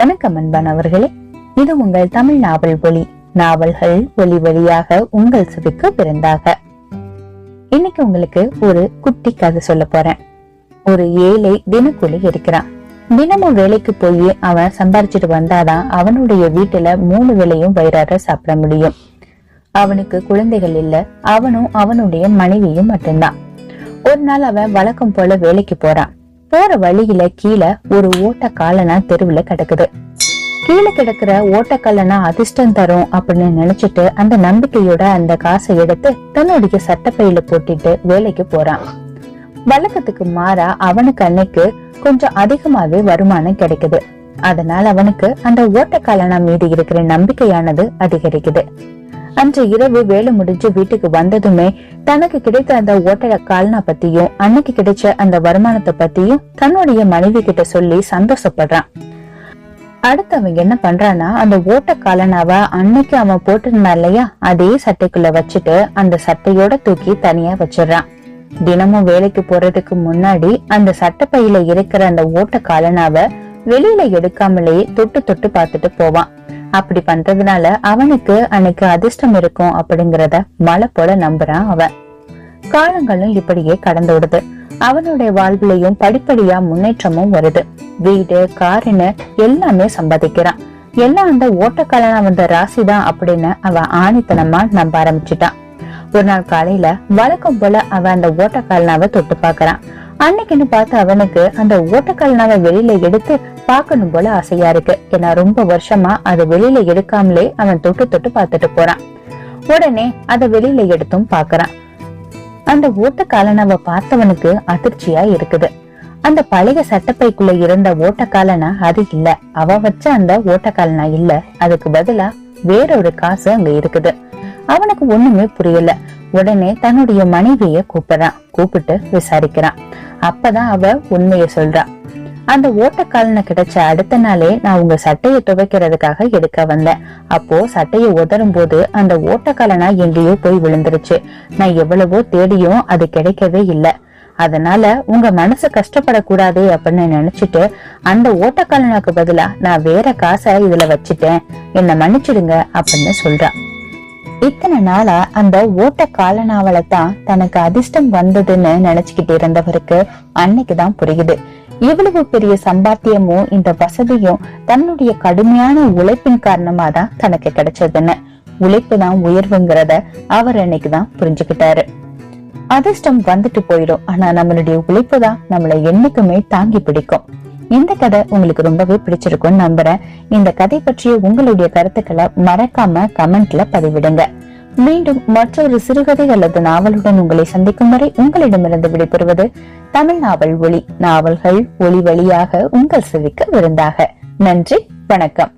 வணக்கம் அன்பானவர்களே இது உங்கள் தமிழ் நாவல் ஒளி நாவல்கள் ஒளி வழியாக உங்கள் செவிக்கு பிறந்தாக இன்னைக்கு உங்களுக்கு ஒரு குட்டி கதை சொல்ல போறேன். ஒரு ஏழை தினக்கூலி இருக்கிறான். தினமும் வேலைக்கு போய் அவன் சம்பாரிச்சிட்டு வந்தாதான் அவனுடைய வீட்டுல மூணு வேளையும் வயிறார சாப்பிட முடியும். அவனுக்கு குழந்தைகள் இல்ல. அவனும் அவனுடைய மனைவியும் மட்டும்தான். ஒரு நாள் அவன் வழக்கம் போல வேலைக்கு போறான். போற வழியில கீழே ஒரு ஓட்ட காலனா தெருவுல கிடக்குது. கீழே கிடக்குற ஓட்டக்கல்லனா அதிர்ஷ்டம் தரும் அப்படின்னு நினைச்சிட்டு அந்த நம்பிக்கையோட அந்த காசை எடுத்து தன்னுடைய சட்டப்பையில போட்டுட்டு வேலைக்கு போறான். வழக்கத்துக்கு மாறா அவனுக்கு அன்னைக்கு கொஞ்சம் அதிகமாவே வருமானம் கிடைக்குது. அதனால அவனுக்கு அந்த ஓட்டக்காலனா மீது இருக்கிற நம்பிக்கையானது அதிகரிக்குது. அன்று இரவு வேலை முடிஞ்சு வீட்டுக்கு வந்ததுமே தனக்கு கிடைத்த அந்த ஓட்ட கால்னா பத்தியும் அன்னைக்கு கிடைச்ச அந்த வருமானத்தை பத்தியும் தன்னுடைய மனைவி கிட்ட சொல்லி சந்தோஷப்படுறான். அடுத்து அவன் என்ன பண்றானா அந்த ஓட்ட காலனாவ அன்னைக்கு அவன் போட்டிருந்தான் இல்லையா அதே சட்டைக்குள்ள வச்சுட்டு அந்த சட்டையோட தூக்கி தனியா வச்சிடுறான். தினமும் வேலைக்கு போறதுக்கு முன்னாடி அந்த சட்டப்பையில இருக்கிற அந்த ஓட்ட காலனாவ வெளியில எடுக்காமலேயே தொட்டு தொட்டு பார்த்துட்டு போவான். அப்படி பண்றதுனால அவனுக்கு அன்னைக்கு அதிர்ஷ்டம் இருக்கும் அப்படிங்கறத மலை போல நம்புறான் அவன். காலங்களும் இப்படியே கடந்து விடுது அவனுடைய வாழ்விலையும் படிப்படியா முன்னேற்றமும் வருது. வீடு காருன்னு எல்லாமே சம்பாதிக்கிறான். எல்லாம் அந்த ஓட்டக்காலனா வந்த ராசி தான் அப்படின்னு அவன் ஆணித்தனமா நம்ப ஆரம்பிச்சிட்டான். ஒரு நாள் காலையில வழக்கம் போல அவன் அந்த ஓட்டக்காலனாவை தொட்டு பாக்குறான் அன்னைக்குன்னு பார்த்து அவனுக்கு அந்த ஓட்டக்காலனாவை வெளியில எடுத்து பார்க்கணும் போல ஆசையா இருக்கு. ஏன்னா ரொம்ப வருஷமா அதை வெளியில எடுக்காமலே அவன் தொட்டு தொட்டு பார்த்துட்டு போறான். உடனே அதை வெளியில எடுத்தும் பாக்குறான் அந்த ஓட்ட பார்த்தவனுக்கு அதிர்ச்சியா இருக்குது. அந்த பழைய சட்டப்பைக்குள்ள இருந்த ஓட்டக்காலனா அது இல்ல. அவ வச்ச அந்த ஓட்டக்காலனா இல்ல. அதுக்கு பதிலா வேறொரு காசு அங்க இருக்குது. அவனுக்கு ஒண்ணுமே புரியல. உடனே தன்னுடைய மனைவிய கூப்பிடுறான். கூப்பிட்டு விசாரிக்கிறான். அப்பதான் அவ உண்மைய சொல்றா. அந்த ஓட்டக்காலனை கிடைச்ச அடுத்த நாளே நான் உங்க சட்டையை துவைக்கிறதுக்காக எடுக்க வந்தேன். அப்போ சட்டையை உதறும் போது அந்த ஓட்டக்காலனா எங்கேயோ போய் விழுந்துருச்சு. நான் எவ்வளவோ தேடியும் அது கிடைக்கவே இல்லை. அதனால உங்க மனசு கஷ்டப்படக்கூடாது அப்படின்னு நினைச்சிட்டு அந்த ஓட்டக்காலனாக்கு பதிலா நான் வேற காசை இதுல வச்சுட்டேன். என்ன மன்னிச்சிடுங்க அப்படின்னு சொல்றான் இத்தனை நாளா அந்த ஓட்ட காலனாவல தான் தனக்கு அதிர்ஷ்டம் வந்ததுன்னு நினைச்சுக்கிட்டு இருந்தவருக்கு அன்னைக்குதான் புரியுது. இவ்வளவு பெரிய சம்பாத்தியமும் இந்த வசதியும் தன்னுடைய கடுமையான உழைப்பின் காரணமா தான் தனக்கு கிடைச்சதுன்னு. உழைப்பு தான் உயர்வுங்கிறத அவர் அன்னைக்குதான் புரிஞ்சுக்கிட்டாரு. அதிர்ஷ்டம் வந்துட்டு போயிடும் ஆனா நம்மளுடைய உழைப்பு தான் நம்மளை என்னைக்குமே தாங்கி பிடிக்கும். இந்த கதை உங்களுக்கு ரொம்பவே பிடிச்சிருக்கும்னு நம்புறேன். இந்த கதை பற்றிய உங்களுடைய கருத்துக்களை மறக்காம கமெண்ட்ல பதிவிடுங்க. மீண்டும் மற்றொரு சிறுகதை அல்லது நாவலுடன் உங்களை சந்திக்கும் வரை உங்களிடமிருந்து விடைபெறுவது தமிழ் நாவல் ஒளி நாவல்கள் ஒளி வழியாக உங்கள் செவிக்க விருந்தாக. நன்றி வணக்கம்.